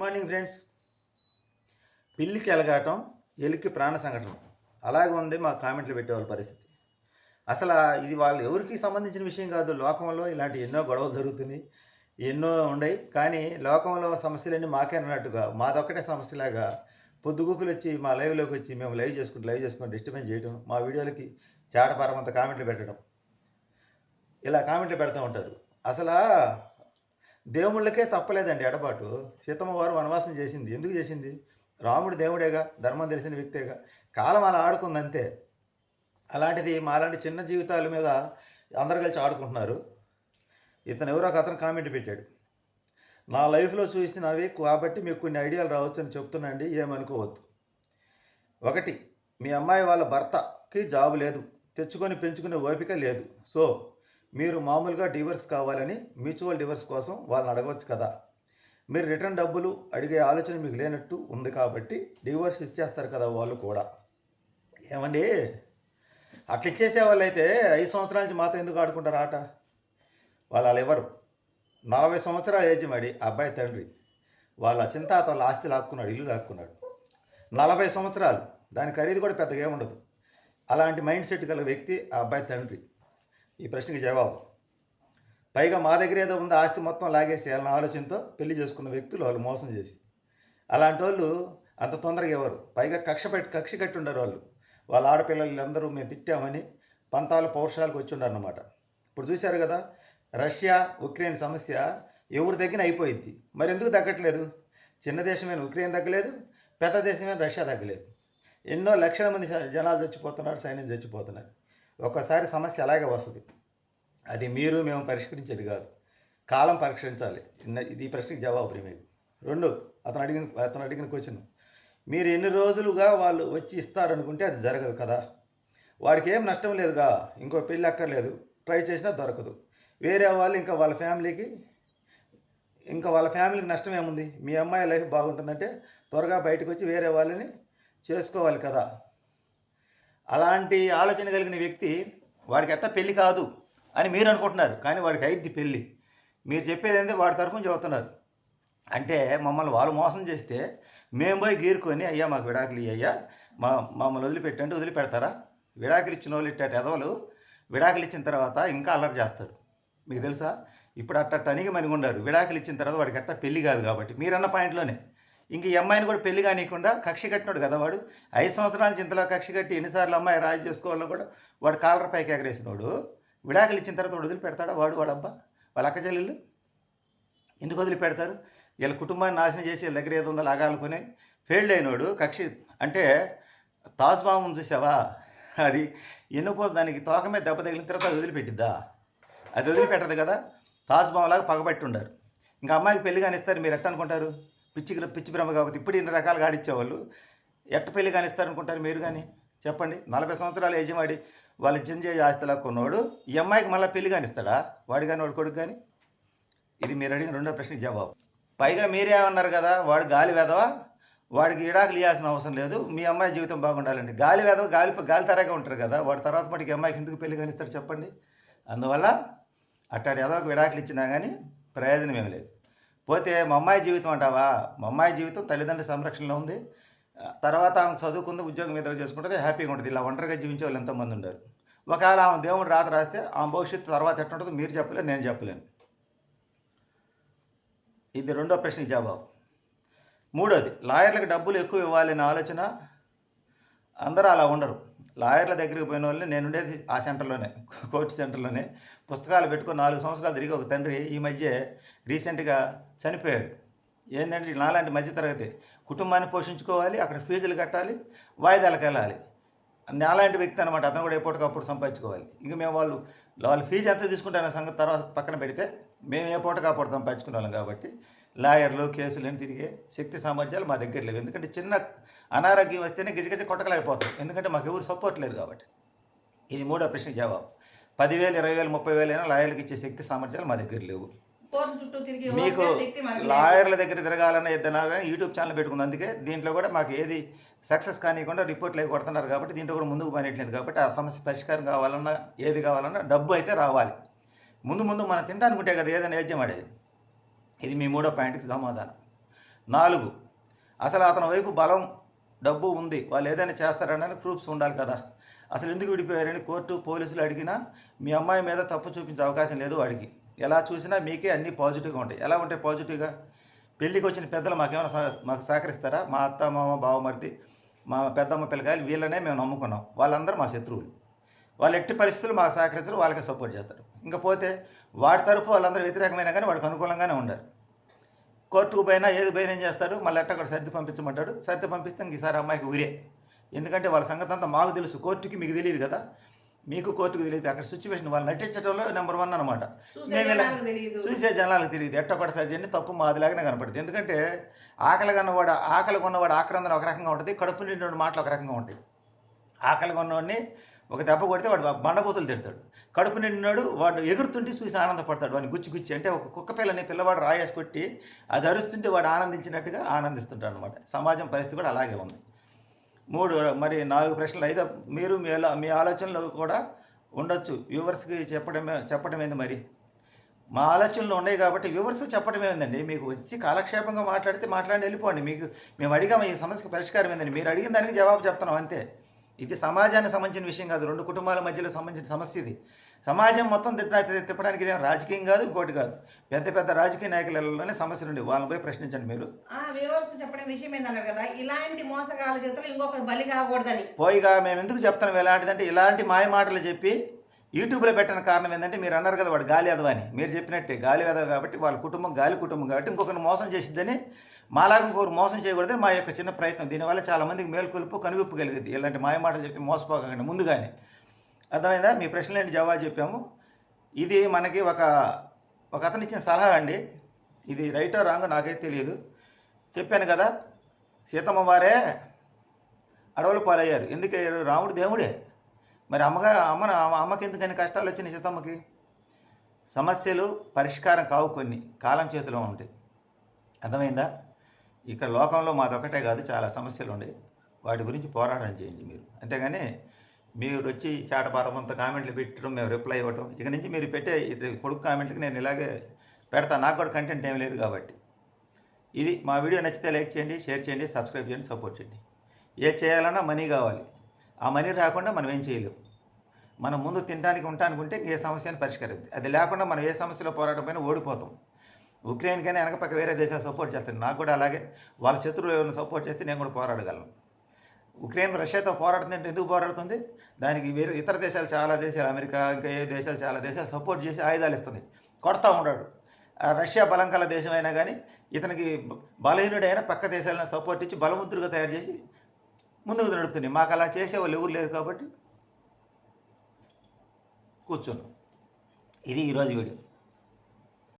Morning friends. పిల్లికి ఎలగాటం ఎలికి ప్రాణ సంఘటన. అలాగే ఉంది మా కామెంట్లు పెట్టేవాళ్ళ పరిస్థితి. అసలు ఇది వాళ్ళు ఎవరికి సంబంధించిన విషయం కాదు. లోకంలో ఇలాంటి ఎన్నో గొడవలు జరుగుతున్నాయి ఎన్నో ఉన్నాయి కానీ లోకంలో సమస్యలన్నీ మాకే అన్నట్టుగా మాదొక్కటే సమస్యలాగా పొద్దుగుకులు వచ్చి మా లైవ్లోకి వచ్చి మేము లైవ్ చేసుకుంటూ లైవ్ చేసుకుంటూ డిస్టర్బెన్స్ చేయడం మా వీడియోలకి చాటపరమంత కామెంట్లు పెట్టడం. ఇలా కామెంట్లు పెడతా ఉంటారు. అసలు దేవుళ్ళకే తప్పలేదండి ఎడబాటు. సీతమ్మ వారు వనవాసం చేసింది. ఎందుకు చేసింది? రాముడు దేవుడేగా ధర్మం తెలిసిన వ్యక్తేగా. కాలం అలా ఆడుకుందంతే. అలాంటిది మాలాంటి చిన్న జీవితాల మీద అందరు కలిసి ఆడుకుంటున్నారు. ఇతను ఎవరో అతను కామెంట్ పెట్టాడు. నా లైఫ్లో చూసినవి కాబట్టి మీకు కొన్ని ఐడియాలు రావచ్చు అని చెప్తున్నాండి. ఏమనుకోవద్దు. ఒకటి మీ అమ్మాయి వాళ్ళ భర్తకి జాబ్ లేదు. తెచ్చుకొని పెంచుకునే ఓపిక లేదు. సో మీరు మామూలుగా డివర్స్ కావాలని మ్యూచువల్ డివర్స్ కోసం వాళ్ళని అడగవచ్చు కదా. మీరు రిటర్న్ డబ్బులు అడిగే ఆలోచన మీకు లేనట్టు ఉంది కాబట్టి డివోర్స్ ఇచ్చేస్తారు కదా వాళ్ళు కూడా. ఏమండి? అట్లా ఇచ్చేసే వాళ్ళు అయితే ఐదు సంవత్సరాల నుంచి మాతో ఎందుకు ఆడుకుంటారు ఆట వాళ్ళు వాళ్ళు ఎవరు? నలభై సంవత్సరాల ఏజ్ మడి అబ్బాయి తండ్రి. వాళ్ళ చింత వాళ్ళ ఆస్తి లాక్కున్నాడు ఇల్లు లాక్కున్నాడు. నలభై సంవత్సరాలు దాని ఖరీదు కూడా పెద్దగా ఏముండదు. అలాంటి మైండ్ సెట్ గల వ్యక్తి ఆ అబ్బాయి తండ్రి. ఈ ప్రశ్నకి జవాబు. పైగా మా దగ్గర ఏదో ఉందో ఆస్తి మొత్తం లాగేసేయాలన్న ఆలోచనతో పెళ్ళి చేసుకున్న వ్యక్తులు వాళ్ళు మోసం చేసి. అలాంటి వాళ్ళు అంత తొందరగా ఎవరు? పైగా కక్ష పెట్టి కక్ష కట్టి ఉండరు వాళ్ళు. వాళ్ళ ఆడపిల్లలందరూ మేము తిట్టామని పంతాల పౌరుషాలకు వచ్చి అన్నమాట ఇప్పుడు చూశారు కదా రష్యా ఉక్రెయిన్ సమస్య ఎవరి దగ్గర అయిపోయింది? మరి ఎందుకు తగ్గట్లేదు? చిన్న దేశమైన ఉక్రెయిన్ తగ్గలేదు పెద్ద దేశమైన రష్యా తగ్గలేదు. ఎన్నో లక్షల మంది జనాలు చచ్చిపోతున్నారు సైన్యం చచ్చిపోతున్నారు. ఒక్కసారి సమస్య అలాగే వస్తుంది. అది మీరు మేము పరిష్కరించేది కాదు. కాలం పరిష్కరించాలి ఇది ఈ ప్రశ్నకి జవాబు మీకు రెండు అతను అడిగిన అతను అడిగిన క్వశ్చన్. మీరు ఎన్ని రోజులుగా వాళ్ళు వచ్చి ఇస్తారనుకుంటే అది జరగదు కదా. వాడికి ఏం నష్టం లేదుగా. ఇంకో పెళ్ళి అక్కర్లేదు. ట్రై చేసినా దొరకదు. వేరే వాళ్ళు ఇంకా వాళ్ళ ఫ్యామిలీకి ఇంకా వాళ్ళ ఫ్యామిలీకి నష్టం ఏముంది? మీ అమ్మాయి లైఫ్ బాగుంటుందంటే త్వరగా బయటకు వచ్చి వేరే వాళ్ళని చేసుకోవాలి కదా. అలాంటి ఆలోచన కలిగిన వ్యక్తి వాడికి ఎట్ట పెళ్ళి కాదు అని మీరు అనుకుంటున్నారు కానీ వాడికి అయిద్ది పెళ్ళి మీరు చెప్పేది ఏంటంటే వాడి తరఫున చెబుతున్నారు. అంటే మమ్మల్ని వాళ్ళు మోసం చేస్తే మేము పోయి గీరుకొని అయ్యా మాకు విడాకులు అయ్యా మా మమ్మల్ని వదిలిపెట్టండి వదిలిపెడతారా? విడాకులు ఇచ్చిన వాళ్ళు ఇట్ట ఎదవలు. విడాకులు ఇచ్చిన తర్వాత ఇంకా అల్లరి చేస్తారు. మీకు తెలుసా? ఇప్పుడు అట్ట అనిగి మనిగి ఉండారు విడాకులు ఇచ్చిన తర్వాత వాడికి అట్ట పెళ్ళి కాదు కాబట్టి. మీరన్న పాయింట్లోనే. ఇంక ఈ అమ్మాయిని కూడా పెళ్ళి కానియకుండా కక్ష కట్టినాడు కదా వాడు. ఐదు సంవత్సరాల నుంచి ఇంతలో కక్ష కట్టి ఎన్నిసార్లు అమ్మాయి రాజు చేసుకోవాలో కూడా వాడు కాలర్ పైకి ఎగరేసినోడు. విడాకులు ఇచ్చిన తర్వాత వాడు వదిలిపెడతాడా వాడు వాడు అబ్బా? వాళ్ళ అక్క చెల్లెళ్ళు? ఎందుకు వదిలిపెడతారు? వీళ్ళ కుటుంబాన్ని నాశనం చేసి వీళ్ళ దగ్గర ఏదో ఉందో లాగాలనుకుని ఫెయిల్డ్ అయినోడు. కక్ష అంటే తాజ్బాబుని చూసావా? అది ఎన్నో దానికి తోక మీద దెబ్బ తగిలిన తర్వాత అది వదిలిపెట్టిద్దా? అది వదిలిపెట్టదు కదా. తాజ్బాబులాగా లాగా ఉండారు ఇంకా అమ్మాయికి పెళ్ళి కానిస్తారు మీరు ఎట్ట అనుకుంటారు? పిచ్చి పిచ్చి బ్రహ్మ కాబట్టి ఇప్పుడు ఇన్ని రకాలుగా ఆడిచ్చేవాళ్ళు. ఎట్ట పెళ్ళి కానిస్తారు అనుకుంటారు మీరు కానీ? చెప్పండి. నలభై సంవత్సరాలు యజమాడి వాళ్ళ చిన్న ఆస్తిలా కొన్నవాడు ఈ అమ్మాయికి మళ్ళీ పెళ్ళి కానిస్తాడా? వాడు కానీ వాడు కొడుకు కానీ? ఇది మీరు అడిగిన రెండో ప్రశ్నకి జవాబు. పైగా మీరేమన్నారు కదా వాడు గాలి వెదవా వాడికి ఇడాకులు ఇవ్వాల్సిన అవసరం లేదు. మీ అమ్మాయి జీవితం బాగుండాలండి. గాలి వేదవ గాలి గాలి తరగా ఉంటారు కదా వాడి తర్వాత మటుకి అమ్మాయికి ఎందుకు పెళ్ళి కానిస్తారు చెప్పండి. అందువల్ల అట్టాడు ఏదో ఒక విడాకులు ఇచ్చినా కానీ ప్రయోజనం ఏమి లేదు. పోతే మా అమ్మాయి జీవితం అంటావా? మా అమ్మాయి జీవితం తల్లిదండ్రుల సంరక్షణలో ఉంది. తర్వాత ఆమె చదువుకుంది ఉద్యోగం మీద చేసుకుంటుంది హ్యాపీగా ఉంటుంది. ఇలా ఒంటరిగా జీవించే వాళ్ళు ఎంతోమంది ఉన్నారు ఒకవేళ ఆమె దేవుడు రాత రాస్తే ఆమె భవిష్యత్తు తర్వాత ఎట్టుంటుందో మీరు చెప్పలేరు నేను చెప్పలేను. ఇది రెండో ప్రశ్నకి జవాబు. మూడోది లాయర్లకు డబ్బులు ఎక్కువ ఇవ్వాలనే ఆలోచన. అందరూ అలా ఉండరు. లాయర్ల దగ్గరికి పోయిన వాళ్ళని నేను ఉండేది ఆ సెంటర్లోనే కోర్టు సెంటర్లోనే. పుస్తకాలు పెట్టుకుని నాలుగు సంవత్సరాలు తిరిగి ఒక తండ్రి ఈ మధ్య రీసెంట్గా చనిపోయాడు. ఏంటంటే నాలాంటి మధ్యతరగతి కుటుంబాన్ని పోషించుకోవాలి అక్కడ ఫీజులు కట్టాలి వాయిదాలకు వెళ్ళాలి. నాలాంటి వ్యక్తి అనమాట అతను కూడా ఎప్పటికప్పుడు సంపాదించుకోవాలి. ఇంక మేము వాళ్ళు వాళ్ళు ఫీజు ఎంత తీసుకుంటారనే సంగతి తర్వాత పక్కన పెడితే మేము ఏ పూటకప్పుడు సంపాదించుకునే వాళ్ళం కాబట్టి లాయర్లు కేసులు అని తిరిగే శక్తి సామర్థ్యాలు మా దగ్గర లేవు. ఎందుకంటే చిన్న అనారోగ్యం వస్తేనే గిజగిజ కొట్టకలేకపోతాం ఎందుకంటే మాకు ఎవరు సపోర్ట్ లేదు కాబట్టి. ఇది మూడో ప్రశ్నకి జవాబు. పదివేలు ఇరవై వేలు ముప్పై వేలు అయినా లాయర్లకు ఇచ్చే శక్తి సామర్థ్యాలు మా దగ్గర లేవు. మీకు. లాయర్ల దగ్గర తిరగాలన్న ఇద్దరు కానీ యూట్యూబ్ ఛానల్ పెట్టుకుంది. అందుకే దీంట్లో కూడా మాకు ఏది సక్సెస్ కానివ్వకుండా రిపోర్ట్లు అవి కొడుతున్నారు కాబట్టి దీంట్లో కూడా ముందుకు పనిట్లేదు కాబట్టి ఆ సమస్య పరిష్కారం కావాలన్నా ఏది కావాలన్నా డబ్బు అయితే రావాలి. ముందు ముందు మనం తినడానికి ఉంటే కదా ఏదైనా యజ్ఞం ఆడేది ఇది మీ మూడో పాయింట్కి సమాధానం. నాలుగు అసలు అతని వైపు బలం డబ్బు ఉంది వాళ్ళు ఏదైనా చేస్తారని ప్రూఫ్స్ ఉండాలి కదా. అసలు ఎందుకు విడిపోయారని కోర్టు పోలీసులు అడిగినా మీ అమ్మాయి మీద తప్పు చూపించే అవకాశం లేదు వాడికి. ఎలా చూసినా మీకే అన్నీ పాజిటివ్గా ఉంటాయి. ఎలా ఉంటాయి పాజిటివ్గా? పెళ్ళికి వచ్చిన పెద్దలు మాకేమైనా సహ- మాకు సహకరిస్తారా? మా అత్త మామ బావమరిది మా పెద్దమ్మ పిల్లకాయలు వీళ్ళనే మేము నమ్ముకున్నాం. వాళ్ళందరూ మా శత్రువులు. వాళ్ళు ఎట్టి పరిస్థితులు మాకు సహకరించరు వాళ్ళకే సపోర్ట్ చేస్తారు. ఇంకా పోతే వాడి తరఫు వాళ్ళందరూ వ్యతిరేకమైన కానీ వాడికి అనుకూలంగానే ఉండారు కోర్టుకు పోయినా ఏది పోయినా ఏం చేస్తాడు మళ్ళీ ఎట్టక్కడ సర్ది పంపించమంటాడు. సర్ది పంపిస్తే ఇంక ఈసారి అమ్మాయికి ఉరే ఎందుకంటే వాళ్ళ సంగతి అంతా మాకు తెలుసు. కోర్టుకి మీకు తెలియదు కదా? మీకు కోర్టుకు తెలియదు. అక్కడ సిచ్యువేషన్ వాళ్ళు నటించడంలో నెంబర్ వన్ అనమాట చూసే మేము జనాలకు తెలియదు. తెలియదు. ఎట్టొకటి సర్జరీ తప్పు మాదిలాగానే కనపడుతుంది. ఎందుకంటే ఆకలి కన్నవాడు ఆకలి కొన్నవాడు ఆక్రందన ఒక రకంగా ఉంటుంది. కడుపు నిండిన మాటలు ఒక రకంగా ఉంటాయి. ఆకలి కొన్నవాడిని ఒక దెబ్బ కొడితే వాడు బండబూతులు తిడతాడు. కడుపు నిండినాడు వాడు ఎగురుతుంటే చూసి ఆనందపడతాడు. వాడిని గుచ్చి గుచ్చి అంటే ఒక కుక్క పిల్లని పిల్లవాడు రాయేసి కొట్టి అది అరుస్తుంటే వాడు ఆనందించినట్టుగా ఆనందిస్తుంటాడు అనమాట సమాజం పరిస్థితి కూడా అలాగే ఉంది. మూడు మరి నాలుగు ప్రశ్నలు. ఐదో మీరు మీ మీ ఆలోచనలు కూడా ఉండొచ్చు. వ్యూవర్స్కి చెప్పడమే చెప్పడం ఏంది మరి? మా ఆలోచనలు ఉన్నాయి కాబట్టి వ్యూవర్స్ చెప్పడం ఏందండి? మీకు వచ్చి కాలక్షేపంగా మాట్లాడితే మాట్లాడి వెళ్ళిపోండి. మీకు మేము అడిగాము ఈ సమస్యకు పరిష్కారం ఏందండి మీరు అడిగిన దానికి జవాబు చెప్తున్నాం అంతే. ఇది సమాజానికి సంబంధించిన విషయం కాదు. రెండు కుటుంబాల మధ్యలో సంబంధించిన సమస్య ఇది. సమాజం మొత్తం తిప్పడానికి ఇదేం రాజకీయం కాదు ఇంకోటి కాదు. పెద్ద పెద్ద రాజకీయ నాయకులలోనే సమస్యలు ఉండి వాళ్ళని పోయి ప్రశ్నించండి మీరు. చెప్పడం విషయం ఏందన్నారు కదా ఇలాంటి మోసగాళ్ళ చేతులు ఇంకొకరు బలి కాకూడదని. పోయిగా మేము ఎందుకు చెప్తున్నాం ఎలాంటిదంటే ఇలాంటి మాయ మాటలు చెప్పి యూట్యూబ్లో పెట్టిన కారణం ఏంటంటే మీరు అన్నారు కదా వాడు గాలి ఎదవ అని మీరు చెప్పినట్టే గాలి ఎదవ కాబట్టి వాళ్ళ కుటుంబం గాలి కుటుంబం కాబట్టి ఇంకొకరిని మోసం చేసిద్దని మాలాగం కోరు మోసం చేయకూడదని మా యొక్క చిన్న ప్రయత్నం. దీనివల్ల చాలా మందికి మేల్కొలుపు కనువిప్పు కలిగింది ఇలాంటి మాయ మాటలు చెప్తే మోసపోకండి ముందుగానే. అర్థమైందా? మీ ప్రశ్నలేంటి జవాబు చెప్పాము. ఇది మనకి ఒక ఒక అతను ఇచ్చిన సలహా అండి. ఇది రైటో రాంగో నాకైతే తెలియదు. చెప్పాను కదా సీతమ్మ వారే అడవులు పాలయ్యారు. ఎందుకయ్యారు? రాముడు దేవుడే. మరి అమ్మగా అమ్మ అమ్మకి ఎందుకని కష్టాలు వచ్చినాయి సీతమ్మకి? సమస్యలు పరిష్కారం కావు కొన్ని. కాలం చేతిలో ఉంటాయి. అర్థమైందా? ఇక్కడ లోకంలో మాదొక్కటే కాదు చాలా సమస్యలు ఉన్నాయి వాటి గురించి పోరాటం చేయండి మీరు. అంతేగాని మీరు వచ్చి చాటపారమంత కామెంట్లు పెట్టడం మేము రిప్లై ఇవ్వటం ఇక నుంచి మీరు పెట్టే ఇది కామెంట్లకి నేను ఇలాగే పెడతాను నాకు కూడా కంటెంట్ ఏం లేదు కాబట్టి. ఇది మా వీడియో నచ్చితే లైక్ చేయండి షేర్ చేయండి సబ్స్క్రైబ్ చేయండి సపోర్ట్ చేయండి. ఏ చేయాలన్నా మనీ కావాలి. ఆ మనీ రాకుండా మనం ఏం చేయలేం. మనం ముందు తినడానికి ఉంటానుకుంటే ఏ సమస్యను పరిష్కరిద్ది అది లేకుండా మనం ఏ సమస్యలో పోరాటం పైన ఓడిపోతాం. ఉక్రెయిన్ కానీ వెనక పక్క వేరే దేశాలు సపోర్ట్ చేస్తాను నాకు కూడా అలాగే. వాళ్ళ శత్రువులు ఏమైనా సపోర్ట్ చేస్తే నేను కూడా పోరాడగలను. ఉక్రెయిన్ రష్యాతో పోరాడుతుందంటే ఎందుకు పోరాడుతుంది? దానికి వేరే ఇతర దేశాలు చాలా దేశాలు అమెరికా ఇంకా ఏ దేశాలు చాలా దేశాలు సపోర్ట్ చేసి ఆయుధాలు ఇస్తుంది కొడతా ఉన్నాడు. ఆ రష్యా బలం కల దేశం అయినా కానీ ఇతనికి బ- బలహీనుడైన పక్క దేశాలను సపోర్ట్ ఇచ్చి బలవంతుడిగా తయారు చేసి ముందుకు నడుపుతుంది మాకు అలా చేసేవాళ్ళు ఎవరు లేరు కాబట్టి కూర్చున్నాం. ఇది ఈరోజు వీడియో.